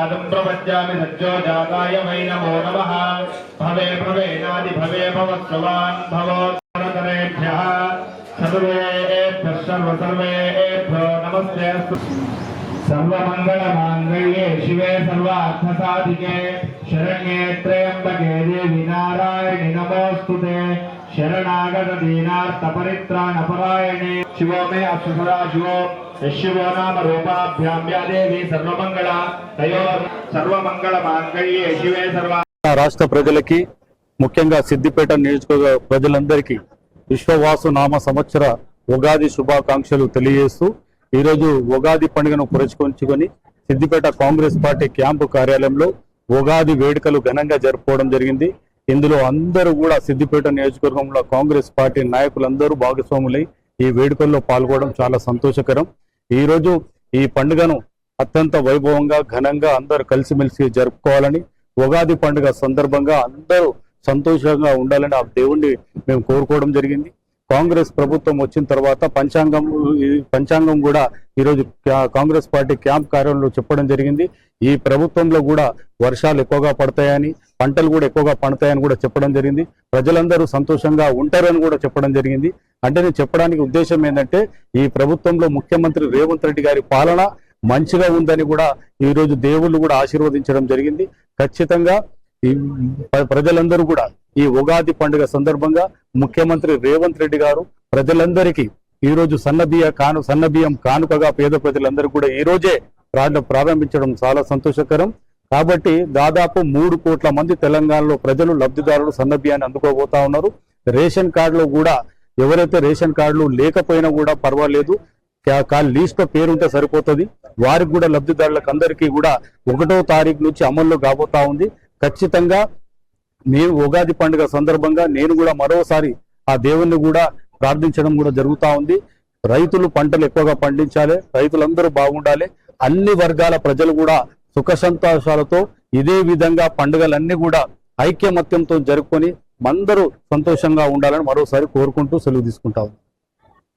प्रपद्यामि सज्जो जाताय वै नमो नमः भवे भवेनादि भवे भवस्ववान् भवोत्तरतरेभ्यः सर्वेभ्यः सर्व सर्वेभ्यो नमस्ते सर्वमङ्गलमाङ्गल्ये शिवे सर्वार्थसाधिके शरण्ये त्र्यम्बके देवि नारायणि नमोऽस्तु ते शरणागतदीनार्थपरित्राणपरायणे शिवो मे अप्सुसदा शिवो యశివో రూపాభ్యాం యాదేవి సర్వమంగళ తయో సర్వమంగళ మాంగళ్యే శివే సర్వ. రాష్ట్ర ప్రజలకి ముఖ్యంగా సిద్దిపేట నియోజకవర్గ ప్రజలందరికీ విశ్వవాసు నామ సంవత్సర ఉగాది శుభాకాంక్షలు తెలియజేస్తూ ఈరోజు ఉగాది పండుగను పురచుకొంచుకొని సిద్దిపేట కాంగ్రెస్ పార్టీ క్యాంపు కార్యాలయంలో ఉగాది వేడుకలు ఘనంగా జరుపుకోవడం జరిగింది. ఇందులో అందరూ కూడా సిద్దిపేట నియోజకవర్గంలో కాంగ్రెస్ పార్టీ నాయకులందరూ భాగస్వాములై ఈ వేడుకల్లో పాల్గొనడం చాలా సంతోషకరం. ఈరోజు ఈ పండుగను అత్యంత వైభవంగా ఘనంగా అందరూ కలిసిమెలిసి జరుపుకోవాలని ఉగాది పండుగ సందర్భంగా అందరూ సంతోషంగా ఉండాలని ఆ దేవుణ్ణి మేము కోరుకోవడం జరిగింది. కాంగ్రెస్ ప్రభుత్వం వచ్చిన తర్వాత పంచాంగం పంచాంగం కూడా ఈరోజు కాంగ్రెస్ పార్టీ క్యాంప్ కార్యాలయంలో చెప్పడం జరిగింది. ఈ ప్రభుత్వంలో కూడా వర్షాలు ఎక్కువగా పడతాయని పంటలు కూడా ఎక్కువగా పండుతాయని కూడా చెప్పడం జరిగింది. ప్రజలందరూ సంతోషంగా ఉంటారని కూడా చెప్పడం జరిగింది. అంటే నేను చెప్పడానికి ఉద్దేశం ఏంటంటే ఈ ప్రభుత్వంలో ముఖ్యమంత్రి రేవంత్ రెడ్డి గారి పాలన మంచిగా ఉందని కూడా ఈరోజు దేవుళ్ళు కూడా ఆశీర్వదించడం జరిగింది. ఖచ్చితంగా ప్రజలందరూ కూడా ఈ ఉగాది పండుగ సందర్భంగా ముఖ్యమంత్రి రేవంత్ రెడ్డి గారు ప్రజలందరికీ ఈ రోజు సన్నబియ్య కాను సన్నబియ్యం కానుకగా పేద ప్రజలందరూ కూడా ఈ రోజే ప్రారంభించడం చాలా సంతోషకరం. కాబట్టి దాదాపు మూడు కోట్ల మంది తెలంగాణలో ప్రజలు లబ్ధిదారులు సన్నబియ్యాన్ని అందుకోబోతా ఉన్నారు. రేషన్ కార్డులో కూడా ఎవరైతే రేషన్ కార్డులు లేకపోయినా కూడా పర్వాలేదు. కా- లీస్ట్లో పేరుంటే సరిపోతుంది. వారికి కూడా లబ్ధిదారులకు అందరికీ కూడా ఒకటో తారీఖు నుంచి అమల్లో కాబోతా ఉంది. ఖచ్చితంగా నేను ఉగాది పండుగ సందర్భంగా నేను కూడా మరోసారి ఆ దేవుణ్ణి కూడా ప్రార్థించడం కూడా జరుగుతా ఉంది. రైతులు పంటలు ఎక్కువగా పండించాలి రైతులందరూ బాగుండాలి. అన్ని వర్గాల ప్రజలు కూడా సుఖ సంతోషాలతో ఇదే విధంగా పండుగలన్నీ కూడా ఐక్యమత్యంతో జరుపుకొని అందరూ సంతోషంగా ఉండాలని మరోసారి కోరుకుంటూ సెలవు తీసుకుంటా